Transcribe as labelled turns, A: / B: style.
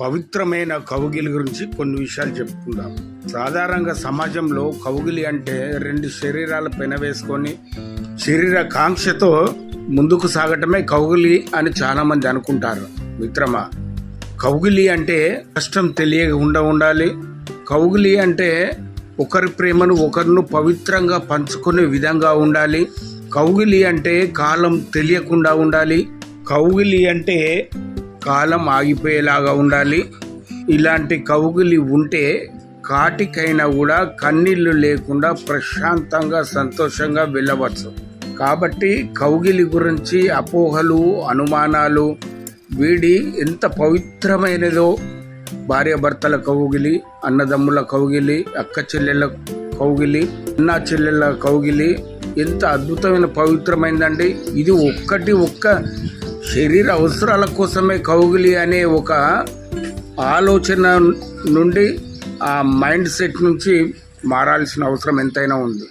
A: పవిత్రమైన కవుగిలి గురించి కొన్ని విషయాలు చెప్పుకుందాం. సాధారణంగా సమాజంలో కవుగిలి అంటే రెండు శరీరాల పెన వేసుకొని శరీర కాంక్షతో ముందుకు సాగటమే కవుగిలి అని చాలామంది అనుకుంటారు. మిత్రమా కౌగిలి అంటే కష్టం తెలియకుండా ఉండాలి. కౌగిలి అంటే ఒకరి ప్రేమను ఒకరిను పవిత్రంగా పంచుకునే విధంగా ఉండాలి. కౌగిలి అంటే కాలం తెలియకుండా ఉండాలి. కౌగిలి అంటే కాలం ఆగిపోయేలాగా ఉండాలి. ఇలాంటి కౌగిలి ఉంటే కాటికైనా కూడా కన్నీళ్ళు లేకుండా ప్రశాంతంగా సంతోషంగా వెళ్ళవచ్చు. కాబట్టి కౌగిలి గురించి అపోహలు అనుమానాలు వీడి ఎంత పవిత్రమైనదో భార్యాభర్తల కౌగిలి అన్నదమ్ముల కౌగిలి అక్క చెల్లెళ్ళ కౌగిలి అన్న చెల్లెళ్ళ కౌగిలి ఎంత అద్భుతమైన పవిత్రమైందండి. ఇది ఒక్కటి ఒక్క శరీర అవసరాల కోసమే కౌగిలి అనే ఒక ఆలోచన నుండి ఆ మైండ్ సెట్ నుంచి మారాల్సిన అవసరం ఎంతైనా ఉంది.